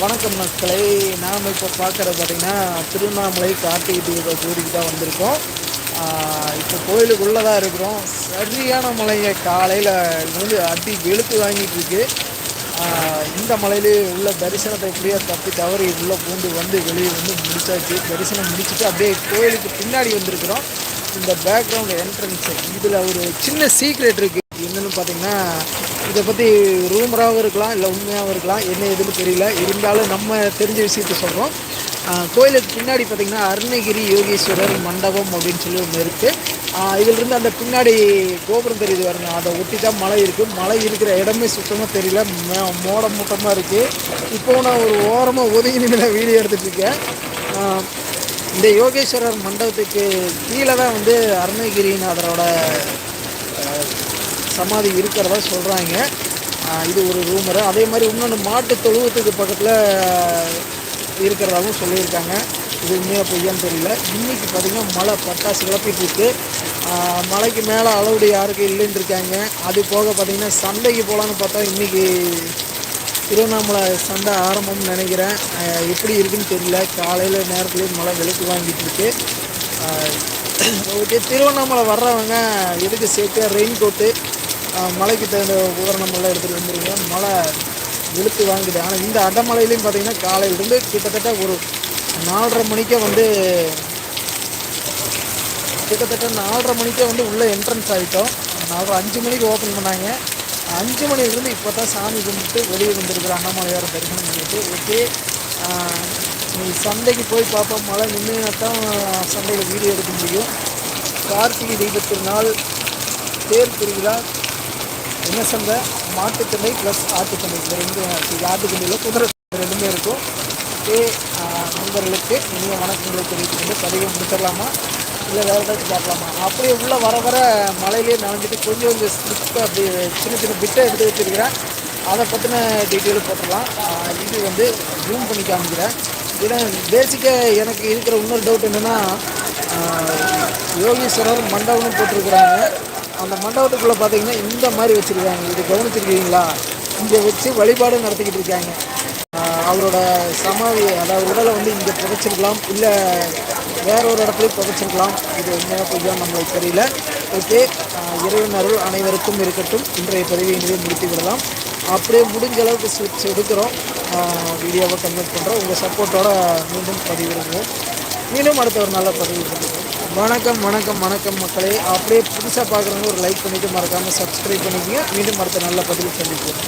வணக்கம் மக்களை. நாம் இப்போ பார்க்குறது பார்த்திங்கன்னா திருவண்ணாமலை கார்த்திகை தீப ஜோதிக்கு தான் வந்திருக்கோம். இப்போ கோயிலுக்குள்ளே தான் இருக்கிறோம். சரியான மலைங்க காலையில் வந்து அடி வெளுத்து வாங்கிட்டு இருக்கு. இந்த மலையிலே உள்ள தரிசனத்தை எப்படியா தப்பி தவறி உள்ளே பூந்து வந்து வெளியே வந்து முடிச்சாச்சு. தரிசனம் முடிச்சுட்டு அப்படியே கோயிலுக்கு பின்னாடி வந்திருக்கிறோம். இந்த பேக்ரவுண்ட் என்ட்ரன்ஸு இதில் ஒரு சின்ன சீக்ரெட் இருக்குது என்னென்னு பார்த்தீங்கன்னா இதை பற்றி ரூமராகவும் இருக்கலாம் இல்லை உண்மையாகவும் இருக்கலாம் என்ன எதுன்னு தெரியல. இருந்தாலும் நம்ம தெரிஞ்ச விஷயத்த சொல்கிறோம் கோயிலுக்கு பின்னாடி பார்த்திங்கன்னா அருணகிரி யோகீஸ்வரர் மண்டபம் அப்படின்னு சொல்லி ஒன்று இருக்குது இதிலிருந்து அந்த பின்னாடி கோபுரம் தெரியுது வரணும் அதை ஒட்டி தான் மலை இருக்குது மலை இருக்கிற இடமே சுத்தமாக தெரியல. மோட மூட்டமாக இருக்குது இப்போ நான் ஒரு ஓரமாக ஒதுங்கி நின்று வீடியோ எடுத்துகிட்ருக்கேன் இந்த யோகேஸ்வரர் மண்டபத்துக்கு கீழே தான் வந்து அருணகிரிநாதரோட சமாதி இருக்கிறதா சொல்கிறாங்க இது ஒரு ரூமரு. அதே மாதிரி இன்னொன்று மாட்டு தொழுவத்துக்கு பக்கத்தில் இருக்கிறதாகவும் சொல்லியிருக்காங்க. இது உண்மையாக பொய்யான்னு தெரியல. இன்றைக்கி பார்த்திங்கன்னா மழை பட்டாசு கிளப்பிட்டுருக்கு மலைக்கு மேலே அளவுடு யாருக்கும் இல்லைன்னு இருக்காங்க. அது போக பார்த்திங்கன்னா சண்டைக்கு போகலான்னு பார்த்தா இன்றைக்கி திருவண்ணாமலை சண்டை ஆரம்பம்னு நினைக்கிறேன். எப்படி இருக்குன்னு தெரியல. காலையில் நேரத்துலேயே மழை விலைக்கு வாங்கிட்டு இருக்கு. ஓகே திருவண்ணாமலை வர்றவங்க எதுக்கு சேர்த்து ரெயின் கோட்டு மழைக்கு தகுந்த உபகரணம் எல்லாம் எடுத்துகிட்டு வந்துருங்க. மழை வெளுத்து வாங்கிட்டு ஆனால் இந்த அடமலையிலையும் பார்த்திங்கன்னா காலையிலேருந்து கிட்டத்தட்ட ஒரு நாலரை மணிக்கே வந்து கிட்டத்தட்ட நாலரை மணிக்கே வந்து உள்ளே என்ட்ரன்ஸ் ஆகிட்டோம் நாலரை அஞ்சு மணிக்கு ஓப்பன் பண்ணாங்க. அஞ்சு மணிலேருந்து இப்போ தான் சாமி கும்பிட்டு வெளியே வந்திருக்கிற அண்ணாமலையார தரிசனம் பண்ணிட்டு ஓகே நீ சந்தைக்கு போய் பார்ப்போம். மழை நின்று தான் சந்தையில் வீடியோ எடுக்க முடியும். கார்த்திகை தீபத்திருநாள் தேர் திருவிழா என்ன சந்தை ப்ளஸ் ஆட்டுச்சந்தை இந்த ரெண்டும் இது ஆட்டுச்சந்தையில் குதிரை ரெண்டுமே இருக்கும். ஓகே நண்பர்களுக்கு இனிய வணக்கங்களை தெரிவித்துக் கொண்டு பதிவை முடிச்சிடலாமா? இல்லை வேறு ஏதாச்சும் பார்க்கலாமா? அப்படியே உள்ளே வர வர மலையிலே நனைஞ்சிட்டு கொஞ்சம் கொஞ்சம் ஸ்லிப்பு அப்படி சின்ன சின்ன பிட்டை எடுத்து வச்சுருக்கிறேன். அதை பற்றின டீட்டெயிலும் போட்டுடலாம். இது வந்து ஜூம் பண்ணி காமிக்கிறேன். ஏன்னா பேசிக்காக எனக்கு இருக்கிற இன்னொரு டவுட் என்னென்னா யோகீஸ்வரர் மண்டபம்னு போட்டிருக்கிறாங்க. அந்த மண்டபத்துக்குள்ளே பார்த்தீங்கன்னா இந்த மாதிரி வச்சுருக்காங்க. இது கவனிச்சிருக்கீங்களா? இங்கே வச்சு வழிபாடு நடத்திக்கிட்டு இருக்காங்க. அவரோட சமாதி அதாவது உடலை வந்து இங்கே புதைச்சிருக்கலாம். இல்லை வேற ஒரு இடத்துலையும் புதைச்சிருக்கலாம். இது உண்மையாக பொய்யா நம்மளுக்கு தெரியல. ஓகே. இறைவன் அருள் அனைவருக்கும் இருக்கட்டும். இன்றைய பதிவை இனிமே முடித்து விடலாம் அப்படியே முடிஞ்ச அளவுக்கு ஸ்விட்ச் எடுக்கிறோம். வீடியோவை கன்வெர்ட் பண்ணுறோம் உங்கள் சப்போர்ட்டோட மீண்டும் பதிவிடுவோம். மீண்டும் அடுத்த ஒரு நல்ல பதிவு கொடுப்போம் வணக்கம் வணக்கம் வணக்கம் மக்களே. அப்படியே புதுசாக பார்க்குறவங்க ஒரு லைக் பண்ணிவிட்டு மறக்காமல் சப்ஸ்கிரைப் பண்ணிக்கங்க. மீண்டும் அடுத்த நல்ல பதிவு சந்திப்போம்.